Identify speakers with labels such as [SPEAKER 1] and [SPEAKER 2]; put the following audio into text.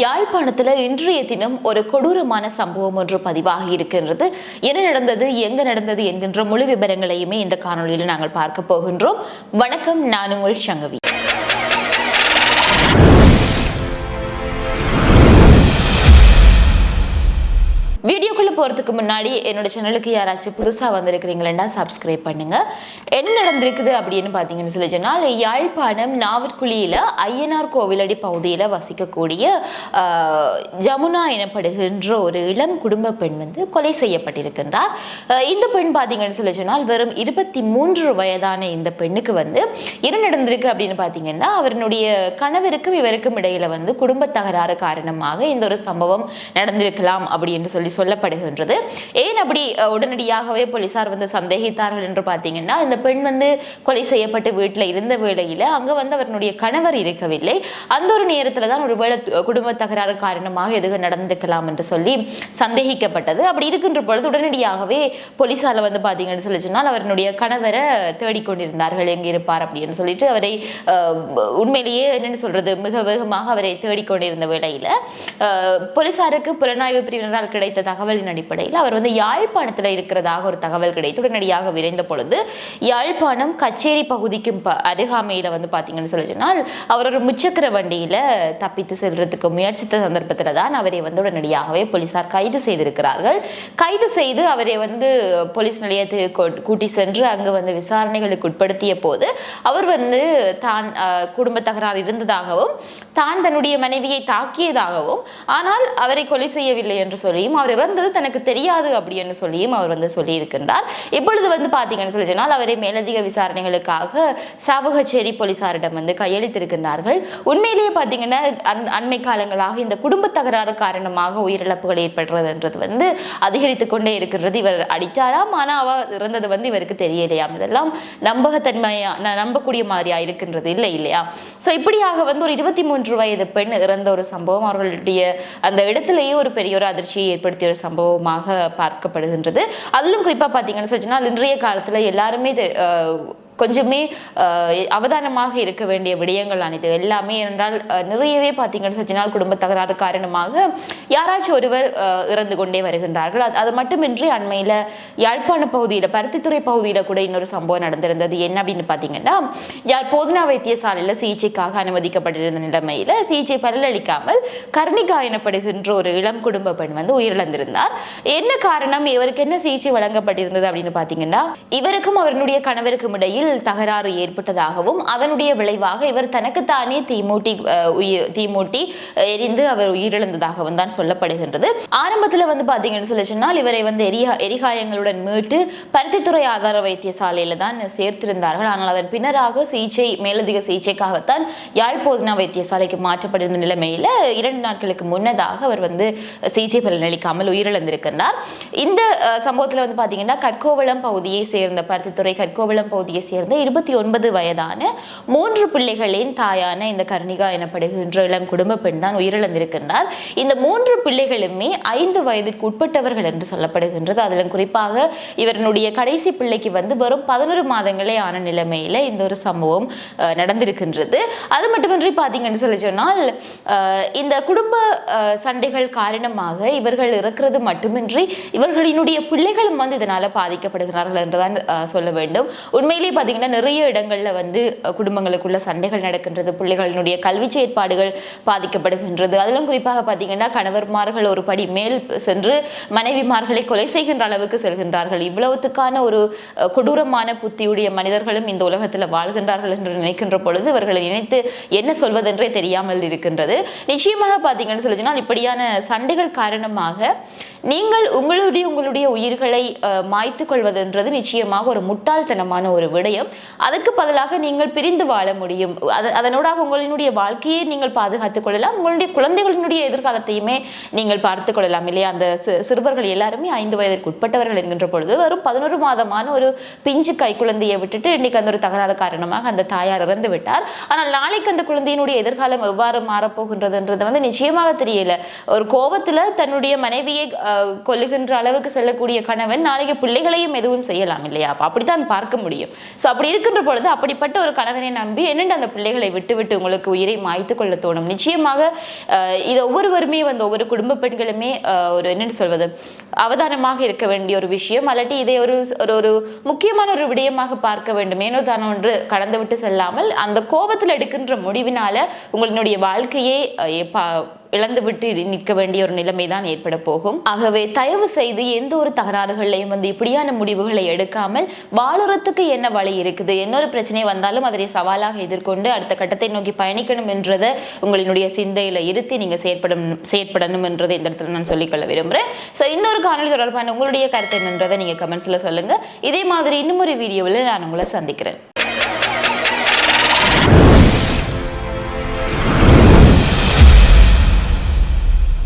[SPEAKER 1] யாழ்ப்பாணத்தில் இன்றைய தினம் ஒரு கொடூரமான சம்பவம் ஒன்று பதிவாகி இருக்கின்றது. என்ன நடந்தது எங்க நடந்தது என்கின்ற முழு விவரங்களையுமே இந்த காணொளியில் நாங்கள் பார்க்க போகின்றோம். வணக்கம் நான் உங்கள் சங்கவி. போகிறதுக்கு முன்னாடி என்னோட சேனலுக்கு யாராச்சும் புதுசாக வந்திருக்கிறீங்களா சப்ஸ்கிரைப் பண்ணுங்க. என்ன நடந்திருக்குது அப்படின்னு பார்த்தீங்கன்னு சொல்லி சொன்னால் யாழ்ப்பாணம் நாவற்குழியில் ஐயனார் கோவிலடி பகுதியில் வசிக்கக்கூடிய ஜமுனா எனப்படுகின்ற ஒரு இளம் குடும்ப பெண் வந்து கொலை செய்யப்பட்டிருக்கின்றார். இந்த பெண் பார்த்தீங்கன்னு சொல்லி சொன்னால் வெறும் இருபத்தி மூன்று வயதான இந்த பெண்ணுக்கு வந்து என்ன நடந்திருக்கு அப்படின்னு பார்த்தீங்கன்னா அவருடைய கணவருக்கும் இவருக்கும் இடையில வந்து குடும்ப தகராறு காரணமாக இந்த ஒரு சம்பவம் நடந்திருக்கலாம் அப்படி என்று சொல்லி சொல்லப்படுகின்றது ஏன் அப்படி உடனடியாகவே போலீசார் வந்து சந்தேகித்தார்கள் என்று பார்த்தீங்கன்னா இந்த பெண் வந்து கொலை செய்யப்பட்டு வீட்டில் இருந்த வேளையில் அங்கே வந்து அவருடைய கணவர் இருக்கவில்லை. அந்த ஒரு நேரத்தில் தான் ஒருவேளை குடும்ப தகராறு காரணமாக எதுவும் நடந்திருக்கலாம் என்று சொல்லி சந்தேகிக்கப்பட்டது. அப்படி இருக்கின்ற பொழுது உடனடியாகவே போலீசார் வந்து பார்த்தீங்கன்னு சொல்லி சொன்னால் அவருடைய கணவரை தேடிக்கொண்டிருந்தார்கள். எங்க இருப்பார் அப்படின்னு சொல்லிட்டு அவரை உண்மையிலேயே என்னென்னு சொல்றது மிக வேகமாக அவரை தேடிக்கொண்டிருந்த வேளையில் போலீசாருக்கு புலனாய்வு பிரிவினரால் கிடைத்த தகவலின் அடிப்படையில் அவர் வந்து யாழ்ப்பாணத்தில் இருக்கிறதாக ஒரு தகவல் கிடைத்து உடனடியாக விரைந்த பொழுது யாழ்ப்பாணம் கச்சேரி பகுதிக்கும் ப- அருகாமையில வந்து பார்த்தீங்கன்னு சொல்லி சொன்னால் அவர் ஒரு முச்சக்கர வண்டியில தப்பித்து செல்றதுக்கு முயற்சித்த சந்தர்ப்பத்தில் தான் அவரை வந்து உடனடியாகவே போலீசார் கைது செய்திருக்கிறார்கள். கைது செய்து அவரை வந்து போலீஸ் நிலையத்துக்கு கூட்டி சென்று அங்கு வந்து விசாரணைகளுக்கு உட்படுத்திய போது அவர் வந்து தான் குடும்ப தகராறு இருந்ததாகவும் தான் தன்னுடைய மனைவியை தாக்கியதாகவும் ஆனால் அவரை கொலை செய்யவில்லை என்று சொல்லியும் அவர் இறந்தது எனக்கு தெரியாது அப்படின்னு சொல்லியும் அவர் வந்து சொல்லியிருக்கின்றார். இப்பொழுது வந்து பார்த்தீங்கன்னு சொல்லி சொன்னால் அவரை மேலதிக விசாரணைகளுக்காக சாவகச்சேரி போலீசாரிடம் வந்து கையளித்திருக்கின்றார்கள். உண்மையிலேயே பார்த்தீங்கன்னா அண் அண்மை காலங்களாக இந்த குடும்ப தகராறு காரணமாக உயிரிழப்புகள் ஏற்படுறதுன்றது வந்து அதிகரித்து கொண்டே இருக்கின்றது இவர் அடித்தாராம் ஆனால் அவர் இறந்தது வந்து இவருக்கு தெரியலையாம். இதெல்லாம் நம்பகத்தன்மையா நம்பக்கூடிய மாதிரியா இருக்கின்றது இல்லை இல்லையா? ஸோ இப்படியாக வந்து ஒரு இருபத்தி மூன்று வயது பெண் இறந்த ஒரு சம்பவம். அவர்களுடைய அந்த இடத்திலேயே ஒரு பெரிய ஒரு அதிர்ச்சியை ஏற்படுத்திய ஒரு சம்பவம் சம்பவமாக பார்க்கப்படுகின்றது. அதிலும் குறிப்பாக பார்த்தீங்கன்னு சொன்னால் இன்றைய காலத்தில் எல்லாருமே இது, கொஞ்சமே அவதானமாக இருக்க வேண்டிய விடயங்கள் அனைத்து எல்லாமே என்றால் நிறையவே பார்த்தீங்கன்னு சொன்னால் குடும்ப தகராறு காரணமாக யாராச்சும் ஒருவர் இறந்து கொண்டே வருகின்றார்கள். அது- அது மட்டுமின்றி அண்மையில் யாழ்ப்பாண பகுதியில் பருத்தித்துறை பகுதியில் கூட இன்னொரு சம்பவம் நடந்திருந்தது. என்ன அப்படின்னு பார்த்தீங்கன்னா யாழ் போதனா வைத்தியசாலையில் சிகிச்சைக்காக அனுமதிக்கப்பட்டிருந்த நிலைமையில் சிகிச்சை பலனளிக்காமல் கர்ணிகா எனப்படுகின்ற ஒரு இளம் குடும்ப பெண் வந்து உயிரிழந்திருந்தார். என்ன காரணம்? இவருக்கு என்ன சிகிச்சை வழங்கப்பட்டிருந்தது அப்படின்னு பார்த்தீங்கன்னா இவருக்கும் அவருடைய கணவருக்கும் இடையில் தகராறு ஏற்பட்டதாகவும் அதனுடைய விளைவாக இவர் தனக்குத்தானே தீமூட்டி உயிர் தீமூட்டி எரிந்து அவர் உயிரிழந்ததாகவும் தான் சொல்லப்படுகின்றது. ஆரம்பத்தில் வந்து பார்த்தீங்கன்னு சொல்லி சொன்னால் இவரை வந்து எரியா எரிகாயங்களுடன் மீட்டு பருத்தித்துறை ஆதார வைத்தியசாலையில தான் சேர்த்திருந்தார்கள். ஆனால் அதன் பின்னராக சிகிச்சை மேலதிக சிகிச்சைக்காகத்தான் யாழ் போதினா வைத்தியசாலைக்கு மாற்றப்பட்டிருந்த நிலைமையில் இரண்டு நாட்களுக்கு முன்னதாக அவர் வந்து சிகிச்சை பலனளிக்காமல் உயிரிழந்திருக்கின்றார். இந்த சம்பவத்தில் சம்பவத்துல வந்து பாத்தீங்கன்னா கற்கோவளம் பகுதியை சேர்ந்த பருத்தித்துறை கற்கோவளம் பகுதியை சேர்ந்த இருபத்தி ஒன்பது வயதான மூன்று பிள்ளைகளின் தாயான இந்த கர்ணிகா எனப்படுகின்ற இளம் குடும்ப பெண் தான் உயிரிழந்திருக்கின்றார். இந்த மூன்று பிள்ளைகளுமே ஐந்து வயதுக்கு உட்பட்டவர்கள் என்று சொல்லப்படுகின்றது. அதிலும் குறிப்பாக இவருடைய கடைசி பிள்ளைக்கு வந்து வெறும் பதினொரு மாதங்களே ஆன நிலைமையில இந்த ஒரு சம்பவம் நடந்திருக்கின்றது. அது மட்டுமின்றி பார்த்தீங்கன்னு சொல்லி சொன்னால் இந்த குடும்ப சண்டைகள் காரணமாக இவர்கள் இறக்கிறது மட்டுமின்றி இவர்களினுடைய பிள்ளைகளும் வந்து இதனால பாதிக்கப்படுகிறார்கள் என்றுதான் சொல்ல வேண்டும். உண்மையிலேயே பார்த்தீங்கன்னா நிறைய இடங்களில் வந்து குடும்பங்களுக்குள்ள சண்டைகள் நடக்கின்றது பிள்ளைகளினுடைய கல்வி செயற்பாடுகள் பாதிக்கப்படுகின்றது. அதிலும் குறிப்பாக பார்த்தீங்கன்னா கணவர்மார்கள் ஒரு படி மேல் சென்று மனைவிமார்களை கொலை செய்கின்ற அளவுக்கு செல்கின்றார்கள். இவ்வளவுத்துக்கான ஒரு கொடூரமான புத்தியுடைய மனிதர்களும் இந்த உலகத்தில் வாழ்கின்றார்கள் என்று நினைக்கின்ற பொழுது இவர்களை நினைத்து என்ன சொல்வதென்றே தெரியாமல் இருக்கின்றது. நிச்சயமாக பார்த்தீங்கன்னு சொல்லி சொன்னால் இப்படியான சண்டைகள் காரணமாக நீங்கள் உங்களுடைய உங்களுடைய உயிர்களை மாய்த்து மாய்த்துக் கொள்வதென்றது நிச்சயமாக ஒரு முட்டாள்தனமான ஒரு விடயம் அதுக்கு பதிலாக நீங்கள் பிரிந்து வாழ முடியும். அது- அதனூடாக உங்களினுடைய வாழ்க்கையை நீங்கள் பாதுகாத்துக் கொள்ளலாம். உங்களுடைய குழந்தைகளினுடைய எதிர்காலத்தையுமே நீங்கள் பார்த்துக் கொள்ளலாம் இல்லையா? அந்த சிறுவர்கள் எல்லாருமே ஐந்து வயதிற்கு உட்பட்டவர்கள் என்கின்ற பொழுது வெறும் பதினோரு மாதமான ஒரு பிஞ்சு கை குழந்தையை விட்டுட்டு இன்னைக்கு அந்த ஒரு தகராறு காரணமாக அந்த தாயார் இறந்து விட்டார். ஆனால் நாளைக்கு அந்த குழந்தையினுடைய எதிர்காலம் எவ்வாறு மாறப்போகின்றதுன்றது வந்து நிச்சயமாக தெரியல. ஒரு கோபத்துல தன்னுடைய மனைவியை கொல்லுகின்ற அளவுக்கு செல்லக்கூடிய கணவன் நாளைக்கு பிள்ளைகளையும் எதுவும் செய்யலாம் இல்லையா? அப்படித்தான் பார்க்க முடியும். ஸோ அப்படி இருக்கின்ற பொழுது அப்படிப்பட்ட ஒரு கணவனை நம்பி என்னென்ன அந்த பிள்ளைகளை விட்டு விட்டு உங்களுக்கு உயிரை மாய்த்து கொள்ள தோணும்? நிச்சயமாக இது ஒவ்வொருவருமே வந்து ஒவ்வொரு குடும்ப பெண்களுமே ஒரு என்னென்னு சொல்வது அவதானமாக இருக்க வேண்டிய ஒரு விஷயம். அல்லாட்டி இதை ஒரு ஒரு ஒரு முக்கியமான ஒரு விடயமாக பார்க்க வேண்டும். ஏனோ தானோ ஒன்று கடந்து விட்டு செல்லாமல் அந்த கோபத்தில் எடுக்கின்ற முடிவினால உங்களுடைய வாழ்க்கையே இழந்துவிட்டு நிற்க வேண்டிய ஒரு நிலைமை தான் ஏற்பட போகும். ஆகவே தயவு செய்து எந்த ஒரு தகராறுகளையும் வந்து இப்படியான முடிவுகளை எடுக்காமல் வாழுறதுக்கு என்ன வழி இருக்குது? என்ன ஒரு பிரச்சனை வந்தாலும் அதனை சவாலாக எதிர்கொண்டு அடுத்த கட்டத்தை நோக்கி பயணிக்கணும் என்றதை உங்களினுடைய சிந்தையில இருத்தி நீங்க செயற்படும் செயற்படணும் என்றதை இந்த இடத்துல நான் சொல்லிக்கொள்ள விரும்புகிறேன் ஸோ இந்த ஒரு காணொலி தொடர்பான உங்களுடைய கருத்து என்னன்றதை நீங்க கமெண்ட்ஸ்ல சொல்லுங்க. இதே மாதிரி இன்னும் ஒரு வீடியோவில் நான் உங்களை சந்திக்கிறேன்.